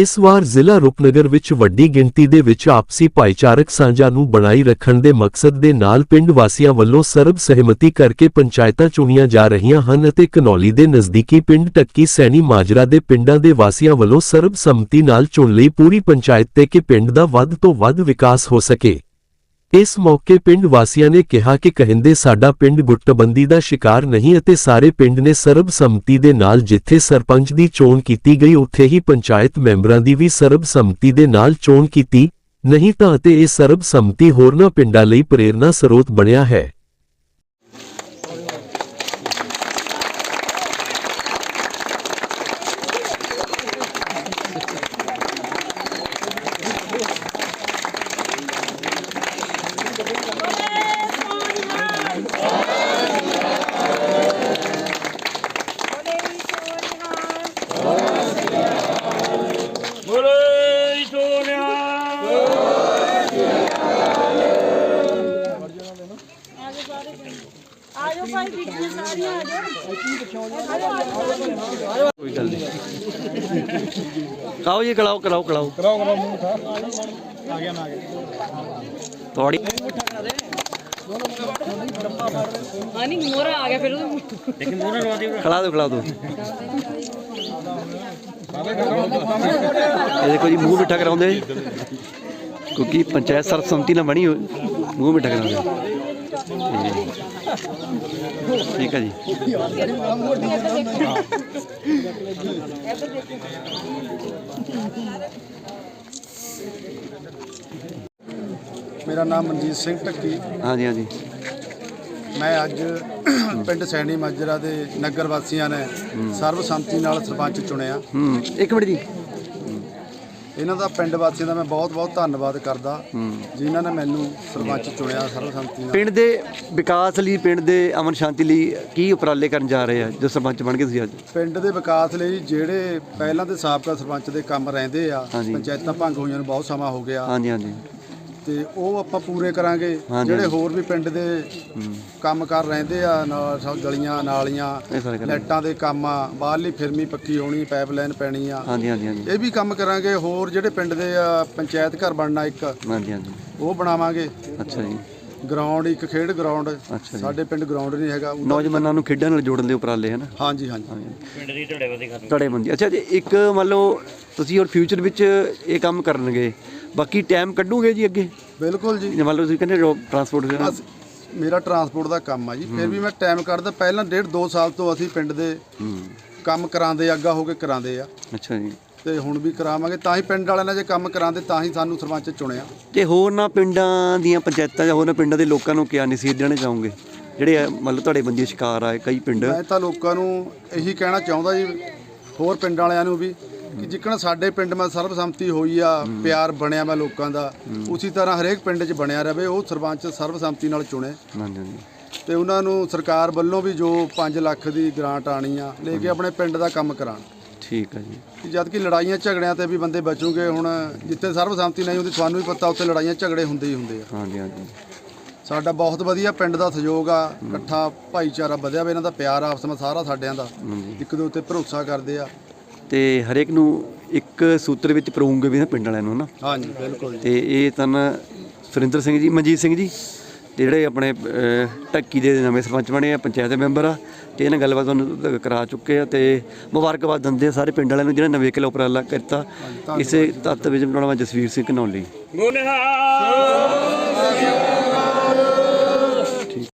ਇਸ ਵਾਰ ਜ਼ਿਲ੍ਹਾ ਰੂਪਨਗਰ ਵਿੱਚ ਵੱਡੀ ਗਿਣਤੀ ਦੇ ਵਿੱਚ ਆਪਸੀ ਭਾਈਚਾਰਕ ਸਾਂਝਾ ਨੂੰ ਬਣਾਈ ਰੱਖਣ ਦੇ ਮਕਸਦ ਦੇ ਨਾਲ ਪਿੰਡ ਵਾਸੀਆਂ ਵੱਲੋਂ ਸਰਬ ਸਹਿਮਤੀ ਕਰਕੇ ਪੰਚਾਇਤਾਂ ਚੁਣੀਆਂ ਜਾ ਰਹੀਆਂ ਹਨ ਅਤੇ ਕਨੌਲੀ ਦੇ ਨਜ਼ਦੀਕੀ ਪਿੰਡ ਟੱਕੀ ਸੈਣੀ ਮਾਜਰਾ ਦੇ ਪਿੰਡਾਂ ਦੇ ਵਾਸੀਆਂ ਵੱਲੋਂ ਸਰਬ ਸੰਮਤੀ ਨਾਲ ਚੁਣ ਲਈ ਪੂਰੀ ਪੰਚਾਇਤ ਤੇ ਕਿ ਪਿੰਡ ਦਾ ਵੱਧ ਤੋਂ ਵੱਧ ਵਿਕਾਸ ਹੋ ਸਕੇ। ਇਸ ਮੌਕੇ ਪਿੰਡ ਵਾਸੀਆਂ ਨੇ ਕਿਹਾ ਕਿ ਕਹਿੰਦੇ ਸਾਡਾ ਪਿੰਡ ਗੁੱਟਬੰਦੀ ਦਾ ਸ਼ਿਕਾਰ ਨਹੀਂ ਅਤੇ ਸਾਰੇ ਪਿੰਡ ਨੇ ਸਰਬ ਸੰਮਤੀ ਦੇ ਨਾਲ ਜਿੱਥੇ ਸਰਪੰਚ ਦੀ ਚੋਣ ਕੀਤੀ ਗਈ ਉੱਥੇ ਹੀ ਪੰਚਾਇਤ ਮੈਂਬਰਾਂ ਦੀ ਵੀ ਸਰਬ ਸੰਮਤੀ ਦੇ ਨਾਲ ਚੋਣ ਕੀਤੀ, ਨਹੀਂ ਤਾਂ ਅਤੇ ਇਹ ਸਰਬ ਸੰਮਤੀ ਹੋਰਨਾਂ ਪਿੰਡਾਂ ਲਈ ਪ੍ਰੇਰਨਾ ਸਰੋਤ ਬਣਿਆ ਹੈ। ਕੋਈ ਗੱਲ ਨਹੀਂ। ਖਾਓ ਜੀ ਕਲਾਓ ਕਲਾਓ ਕਲਾਓ ਕਲਾਓ ਕਲਾਓ ਮੂੰਹ ਖਾ। ਆ ਗਿਆ ਨਾ ਆ ਗਿਆ। ਤੁਹਾਡੀ ਆਨੀ ਮੋਰਾ ਆ ਗਿਆ ਫਿਰ ਉਹ ਖਿਲਾ ਦਿਓ ਖਿਲਾ ਦਿਓ। ਇਹ ਦੇਖੋ ਜੀ ਮੂੰਹ ਮਿੱਠਾ ਕਰਾਉਂਦੇ ਕਿਉਂਕਿ ਪੰਚਾਇਤ ਸਰਬਸੰਮਤੀ ਨਾਲ ਬਣੀ ਹੋਈ ਮੂੰਹ ਮਿੱਠਾ ਕਰਾਉਂਦੇ ਠੀਕ ਹੈ ਜੀ। ਮੇਰਾ ਨਾਮ ਮਨਜੀਤ ਸਿੰਘ ਢੱਕੀ। ਹਾਂਜੀ ਹਾਂਜੀ। ਮੈਂ ਅੱਜ ਪਿੰਡ ਸੈਣੀ ਮਾਜਰਾ ਦੇ ਨਗਰ ਵਾਸੀਆਂ ਨੇ ਸਰਬਸੰਮਤੀ ਨਾਲ ਸਰਪੰਚ ਚੁਣਿਆ। ਹੂੰ ਇੱਕ ਮਿੰਟ ਜੀ। ਇਹਨਾਂ ਦਾ ਪਿੰਡ ਵਾਸੀਆਂ ਦਾ ਮੈਂ ਬਹੁਤ-ਬਹੁਤ ਧੰਨਵਾਦ ਕਰਦਾ ਜਿਨ੍ਹਾਂ ਨੇ ਮੈਨੂੰ ਸਰਪੰਚ ਚੁਣਿਆ ਸਰਬਸੰਮਤੀ ਨਾਲ। ਪਿੰਡ ਦੇ ਵਿਕਾਸ ਲਈ ਪਿੰਡ ਦੇ ਅਮਨ ਸ਼ਾਂਤੀ ਲਈ ਕੀ ਉਪਰਾਲੇ ਕਰਨ ਜਾ ਰਹੇ ਆ ਜੋ ਸਰਪੰਚ ਬਣ ਗਏ ਤੁਸੀਂ ਅੱਜ? ਪਿੰਡ ਦੇ ਵਿਕਾਸ ਲਈ ਜਿਹੜੇ ਪਹਿਲਾਂ ਦੇ ਸਾਬਕਾ ਸਰਪੰਚ ਦੇ ਕੰਮ ਰਹਿੰਦੇ ਆ। ਪੰਚਾਇਤਾਂ ਭੰਗ ਹੋਈਆਂ ਨੂੰ ਬਹੁਤ ਸਮਾਂ ਹੋ ਗਿਆ। ਹਾਂਜੀ ਹਾਂਜੀ। ਤੇ ਉਹ ਆਪਾਂ ਪੂਰੇ ਕਰਾਂਗੇ। ਹਾਂਜੀ। ਜਿਹੜੇ ਹੋਰ ਵੀ ਪਿੰਡ ਦੇ ਕੰਮ ਕਰ ਰਹਿੰਦੇ ਆ ਨਾਲ ਸਭ ਗਲੀਆਂ ਨਾਲੀਆਂ ਇਹ ਸਾਰੇ ਕਰਾਂਗੇ। ਲਾਈਟਾਂ ਦੇ ਕੰਮ ਆ ਬਾਹਰਲੀ ਫਿਰਮੀ ਪੱਕੀ ਹੋਣੀ ਪਾਈਪਲਾਈਨ ਪੈਣੀ ਆ। ਹਾਂਜੀ ਹਾਂਜੀ ਹਾਂਜੀ। ਇਹ ਵੀ ਕੰਮ ਕਰਾਂਗੇ ਹੋਰ ਜਿਹੜੇ ਪਿੰਡ ਦੇ ਆ ਪੰਚਾਇਤ ਘਰ ਬਣਨਾ ਇੱਕ ਹਾਂਜੀ ਹਾਂਜੀ। ਉਹ ਬਣਾਵਾਂਗੇ। ਅੱਛਾ ਜੀ। ਗਰਾਊਂਡ ਇੱਕ ਖੇਡ ਗਰਾਊਂਡ। ਅੱਛਾ ਜੀ। ਸਾਡੇ ਪਿੰਡ ਗਰਾਊਂਡ ਨਹੀਂ ਹੈਗਾ ਨੌਜਵਾਨਾਂ ਨੂੰ ਖੇਡਾਂ ਨਾਲ ਜੋੜਨ ਦੇ ਉਪਰਾਲੇ ਹਨ ਹਾਂਜੀ ਹਾਂਜੀ। ਪਿੰਡ ਦੀ ਧੜੇਬੰਦੀ ਅੱਛਾ ਜੀ ਇੱਕ ਮੰਨ ਲਓ ਤੁਸੀਂ ਹੋਰ ਫਿਊਚਰ ਵਿੱਚ ਇਹ ਕੰਮ ਕਰਨਗੇ ਬਾਕੀ ਟਾਈਮ ਕੱਢੋਗੇ ਜੀ ਅੱਗੇ? ਬਿਲਕੁਲ ਜੀ। ਮੰਨ ਲਓ ਤੁਸੀਂ ਕਹਿੰਦੇ ਟਰਾਂਸਪੋਰਟ ਬਸ ਮੇਰਾ ਟਰਾਂਸਪੋਰਟ ਦਾ ਕੰਮ ਆ ਜੀ। ਫਿਰ ਵੀ ਮੈਂ ਟਾਈਮ ਕੱਢਦਾ। ਪਹਿਲਾਂ ਡੇਢ 2 ਸਾਲ ਤੋਂ ਅਸੀਂ ਪਿੰਡ ਦੇ ਕੰਮ ਕਰਾਉਂਦੇ ਅੱਗਾ ਹੋ ਕੇ ਕਰਾਉਂਦੇ ਆ। ਅੱਛਾ ਜੀ। ਤੇ ਹੁਣ ਵੀ ਕਰਾਵਾਂਗੇ। ਤਾਂ ਹੀ ਪਿੰਡ ਵਾਲਿਆਂ ਨੇ ਜੇ ਕੰਮ ਕਰਾਉਂਦੇ ਤਾਂ ਹੀ ਸਾਨੂੰ ਸਰਪੰਚ ਚੁਣਿਆ। ਤੇ ਹੋਰ ਨਾ ਪਿੰਡਾਂ ਦੀਆਂ ਪੰਚਾਇਤਾਂ ਜਾਂ ਹੋਰ ਨਾ ਪਿੰਡਾਂ ਦੇ ਲੋਕਾਂ ਨੂੰ ਕਿਆ ਨਸੀਹਤ ਦੇਣਾ ਚਾਹੋਗੇ? ਜਿਹੜੇ ਲਓ ਤੁਹਾਡੇ ਬੰਦੀ ਸ਼ਿਕਾਰ ਆਏ ਕਈ ਪਿੰਡ। ਮੈਂ ਤਾਂ ਲੋਕਾਂ ਨੂੰ ਇਹੀ ਕਹਿਣਾ ਚਾਹੁੰਦਾ ਜੀ ਹੋਰ ਪਿੰਡ ਵਾਲਿਆਂ ਨੂੰ ਵੀ। ਕਿ ਜਿੱਕਣ ਸਾਡੇ ਪਿੰਡ ਮੈਂ ਸਰਬਸੰਮਤੀ ਹੋਈ ਆ ਪਿਆਰ ਬਣਿਆ ਮੈਂ ਲੋਕਾਂ ਦਾ ਉਸੇ ਤਰ੍ਹਾਂ ਹਰੇਕ ਪਿੰਡ 'ਚ ਬਣਿਆ ਰਵੇ ਉਹ ਸਰਪੰਚ ਸਰਬਸੰਮਤੀ ਨਾਲ ਚੁਣੇ। ਹਾਂਜੀ ਹਾਂਜੀ। ਤੇ ਉਹਨਾਂ ਨੂੰ ਸਰਕਾਰ ਵੱਲੋਂ ਵੀ ਜੋ 5 ਲੱਖ ਦੀ ਗ੍ਰਾਂਟ ਆਣੀ ਆ ਲੈ ਕੇ ਆਪਣੇ ਪਿੰਡ ਦਾ ਕੰਮ ਕਰਾਉਣ। ਠੀਕ ਹੈ ਜੀ। ਜਦ ਕਿ ਲੜਾਈਆਂ ਝਗੜਿਆਂ ਤੇ ਵੀ ਬੰਦੇ ਬਚੂਗੇ ਹੁਣ ਜਿੱਥੇ ਸਰਬਸੰਮਤੀ ਨਹੀਂ ਹੁੰਦੀ ਤੁਹਾਨੂੰ ਵੀ ਪਤਾ ਉੱਥੇ ਲੜਾਈਆਂ ਝਗੜੇ ਹੁੰਦੇ ਹੀ ਹੁੰਦੇ ਆ। ਹਾਂਜੀ ਹਾਂਜੀ। ਸਾਡਾ ਬਹੁਤ ਵਧੀਆ ਪਿੰਡ ਦਾ ਸਹਿਯੋਗ ਆ ਇਕੱਠਾ ਭਾਈਚਾਰਾ ਵਧਿਆ ਵਾ ਇਹਨਾਂ ਦਾ ਪਿਆਰ ਆਪਸ ਵਿੱਚ ਸਾਰਾ ਸਾਡਿਆਂ ਦਾ। ਇੱਕ ਦੂਜੇ ਉੱਤੇ ਭਰੋਸਾ ਕਰਦੇ ਆ। ਤੇ ਹਰੇਕ ਨੂੰ ਇੱਕ ਸੂਤਰ ਵਿੱਚ ਪਰੋਉਂਗੇ ਵੀ ਨਾ ਪਿੰਡ ਵਾਲਿਆਂ ਨੂੰ ਨਾ ਹਾਂਜੀ ਬਿਲਕੁਲ ਜੀ। ਤੇ ਇਹ ਤਨ ਸੁਰਿੰਦਰ ਸਿੰਘ ਜੀ ਮਨਜੀਤ ਸਿੰਘ ਜੀ ਤੇ ਜਿਹੜੇ ਆਪਣੇ ਢੱਕੀ ਦੇ ਨਵੇਂ ਸਰਪੰਚ ਬਣੇ ਆ ਪੰਚਾਇਤ ਦੇ ਮੈਂਬਰ ਆ ਤੇ ਇਹਨਾਂ ਗੱਲਬਾਤ ਤੁਹਾਨੂੰ ਕਰਾ ਚੁੱਕੇ ਆ ਤੇ ਮੁਬਾਰਕਬਾਦ ਦਿੰਦੇ ਆ ਸਾਰੇ ਪਿੰਡ ਵਾਲਿਆਂ ਨੂੰ ਜਿਹਨਾਂ ਨਵੇਂ ਕਿਲਾ ਉਪਰਾਲਾ ਕੀਤਾ। ਇਸੇ ਤੱਤ ਵਿੱਚ ਬਣਾਉਣਾ ਜਸਵੀਰ ਸਿੰਘ ਘਨੌਲੀ ਬੋਲੇ